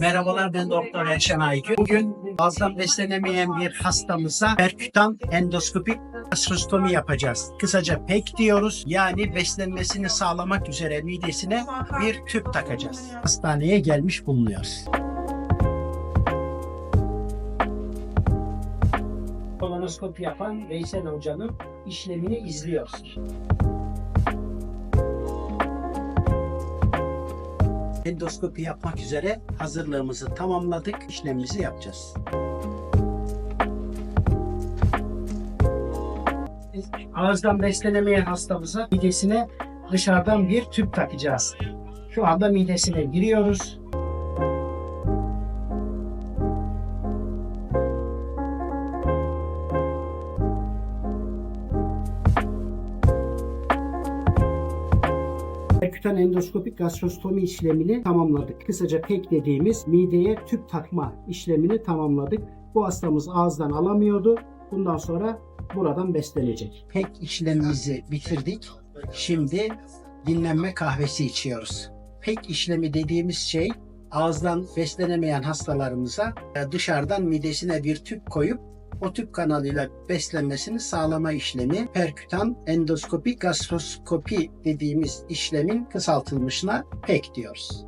Merhabalar ben Doktor Erşen Aygün. Bugün ağızdan beslenemeyen bir hastamıza perkütan endoskopik gastrostomi yapacağız. Kısaca PEK diyoruz. Yani beslenmesini sağlamak üzere midesine bir tüp takacağız. Hastaneye gelmiş bulunuyoruz. Kolonoskopi yapan Veysel Hoca'nın işlemini izliyoruz. Endoskopi yapmak üzere hazırlığımızı tamamladık. İşlemimizi yapacağız. Ağızdan beslenemeyen hastamıza midesine dışarıdan bir tüp takacağız. Şu anda midesine giriyoruz. Perkütan endoskopik gastrostomi işlemini tamamladık. Kısaca PEK dediğimiz mideye tüp takma işlemini tamamladık. Bu hastamız ağızdan alamıyordu. Bundan sonra buradan beslenecek. PEK işlemimizi bitirdik. Şimdi dinlenme kahvesi içiyoruz. PEK işlemi dediğimiz şey ağızdan beslenemeyen hastalarımıza dışarıdan midesine bir tüp koyup o tüp kanalıyla beslenmesini sağlama işlemi perkütan endoskopik gastroskopi dediğimiz işlemin kısaltılmışına PEK diyoruz.